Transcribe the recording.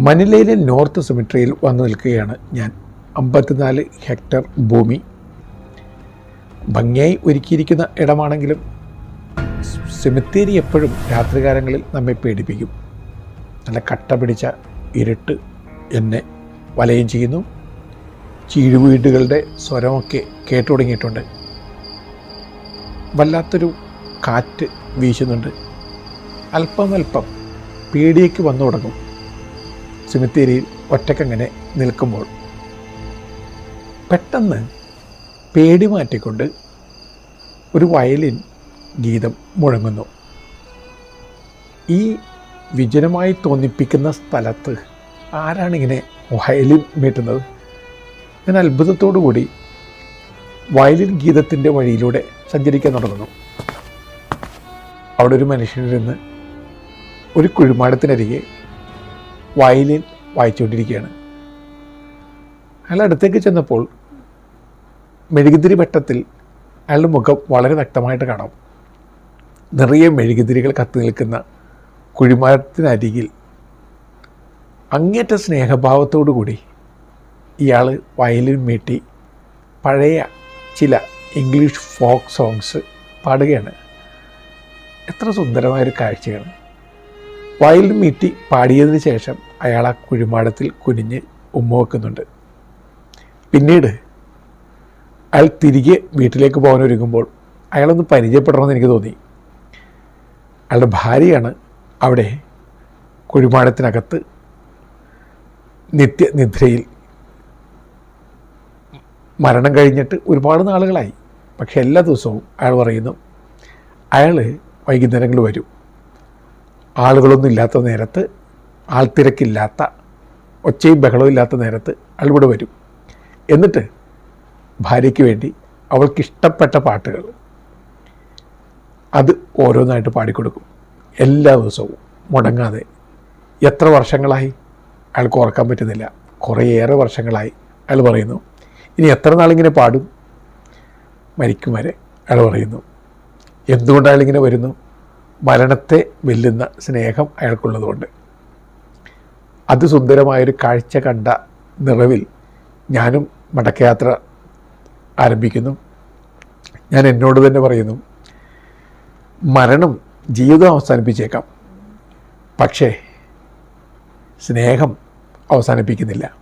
മനിലയിലെ north സെമിട്രിയിൽ വന്നു നിൽക്കുകയാണ് ഞാൻ. അമ്പത്തിനാല് ഹെക്ടർ ഭൂമി. ഭംഗിയായി ഒരുക്കിയിരിക്കുന്ന ഇടമാണെങ്കിലും സെമിത്തേരി എപ്പോഴും രാത്രികാലങ്ങളിൽ നമ്മെ പേടിപ്പിക്കും. നല്ല കട്ട പിടിച്ച ഇരുട്ട് എന്നെ വലയം ചെയ്യുന്നു. ചീഴുവീടുകളുടെ സ്വരമൊക്കെ കേട്ടു തുടങ്ങിയിട്ടുണ്ട്. വല്ലാത്തൊരു കാറ്റ് വീശുന്നുണ്ട്. അല്പം അല്പം പേടിയേക്ക് വന്നു തുടങ്ങും. സിമിത്തേരിയിൽ ഒറ്റക്കങ്ങനെ നിൽക്കുമ്പോൾ പെട്ടെന്ന് പേടി മാറ്റിക്കൊണ്ട് ഒരു വയലിൻ ഗീതം മുഴങ്ങുന്നു. ഈ വിജനമായി തോന്നിപ്പിക്കുന്ന സ്ഥലത്ത് ആരാണിങ്ങനെ വയലിൻ മീട്ടുന്നത്? ഞാൻ അത്ഭുതത്തോടു കൂടി വയലിൻ ഗീതത്തിന്റെ വഴിയിലൂടെ സഞ്ചരിക്കാൻ തുടങ്ങുന്നു. അവിടെ ഒരു മനുഷ്യനിരുന്ന് ഒരു കുഴിമാടത്തിനരികെ വയലിൻ വായിച്ചുകൊണ്ടിരിക്കുകയാണ്. അയാൾ അടുത്തേക്ക് ചെന്നപ്പോൾ മെഴുകുതിരി വെട്ടത്തിൽ അയാളുടെ മുഖം വളരെ വ്യക്തമായിട്ട് കാണാം. നിറയെ മെഴുകുതിരികൾ കത്തി നിൽക്കുന്ന കുഴിമരത്തിനരികിൽ അങ്ങേറ്റ സ്നേഹഭാവത്തോടു കൂടി ഇയാൾ വയലിൻ മീട്ടി പഴയ ചില ഇംഗ്ലീഷ് ഫോക്ക് സോങ്സ് പാടുകയാണ്. എത്ര സുന്ദരമായൊരു കാഴ്ചയാണ്. വയലിൻ മീറ്റി പാടിയതിന് ശേഷം അയാൾ ആ കുഴിമാടത്തിൽ കുനിഞ്ഞ് ഉമ്മ വെക്കുന്നുണ്ട്. പിന്നീട് അയാൾ തിരികെ വീട്ടിലേക്ക് പോകാൻ ഒരുങ്ങുമ്പോൾ അയാളൊന്ന് പരിചയപ്പെടണമെന്ന് എനിക്ക് തോന്നി. അയാളുടെ ഭാര്യയാണ് അവിടെ കുഴിമാടത്തിനകത്ത് നിത്യനിദ്രയിൽ മരണം കഴിഞ്ഞിട്ട് ഒരുപാട് നാളുകളായി. പക്ഷെ എല്ലാ ദിവസവും അയാൾ പറയുന്നു അയാൾ വൈകുന്നേരങ്ങളിൽ വരും. ആളുകളൊന്നും ഇല്ലാത്ത നേരത്ത് ആൾത്തിരക്കില്ലാത്ത ഒച്ചയും ബഹളവും ഇല്ലാത്ത നേരത്ത് അയാൾ ഇവിടെ വരും. എന്നിട്ട് ഭാര്യയ്ക്ക് വേണ്ടി അവൾക്കിഷ്ടപ്പെട്ട പാട്ടുകൾ അത് ഓരോന്നായിട്ട് പാടിക്കൊടുക്കും. എല്ലാ ദിവസവും മുടങ്ങാതെ. എത്ര വർഷങ്ങളായി? അയാൾക്ക് ഓർക്കാൻ പറ്റുന്നില്ല. കുറേയേറെ വർഷങ്ങളായി അയാൾ പറയുന്നു. ഇനി എത്ര നാളിങ്ങനെ പാടും? മരിക്കും വരെ അയാൾ പറയുന്നു. എന്തുകൊണ്ട് അയാളിങ്ങനെ വരുന്നു? മരണത്തെ വെല്ലുന്ന സ്നേഹം അയാൾക്കുള്ളതുകൊണ്ട്. അതിസുന്ദരമായൊരു കാഴ്ച കണ്ട നിറവിൽ ഞാനും മടക്കയാത്ര ആരംഭിക്കുന്നു. ഞാൻ എന്നോട് തന്നെ പറയുന്നു മരണം ജീവിതം അവസാനിപ്പിച്ചേക്കാം. പക്ഷേ സ്നേഹം അവസാനിപ്പിക്കുന്നില്ല.